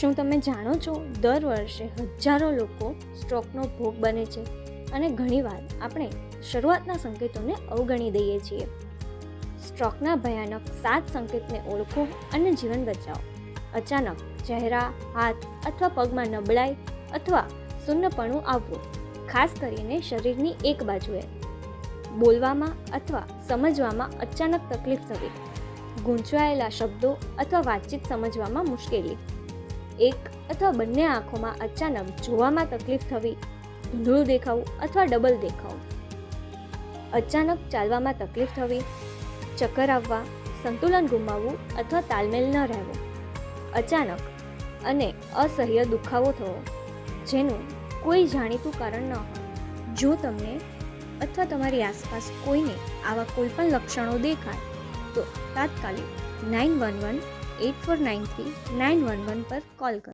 શું તમે જાણો છો? દર વર્ષે હજારો લોકો સ્ટ્રોકનો ભોગ બને છે અને ઘણીવાર આપણે શરૂઆતના સંકેતોને અવગણી દઈએ છીએ. સ્ટ્રોકના ભયાનક સાત સંકેતને ઓળખો અને જીવન બચાવો. અચાનક ચહેરા, હાથ અથવા પગમાં નબળાઈ અથવા શૂન્યપણું આવવું, ખાસ કરીને શરીરની એક બાજુએ. બોલવામાં અથવા સમજવામાં અચાનક તકલીફ થવી, ગૂંચવાયેલા શબ્દો અથવા વાતચીત સમજવામાં મુશ્કેલી. એક અથવા બંને આંખોમાં અચાનક જોવામાં તકલીફ થવી, ધૂંધળું દેખાવું અથવા ડબલ દેખાવું. અચાનક ચાલવામાં તકલીફ થવી, ચક્કર આવવા, સંતુલન ગુમાવવું અથવા તાલમેલ ન રહેવો. અચાનક અને અસહ્ય દુખાવો થવો, જેનું કોઈ જાણીતું કારણ ન હોય. જો તમને અથવા તમારી આસપાસ કોઈને આવા કોઈ પણ લક્ષણો દેખાય, તો તાત્કાલિક nine one one eight four nine three nine one one પર કોલ કરો.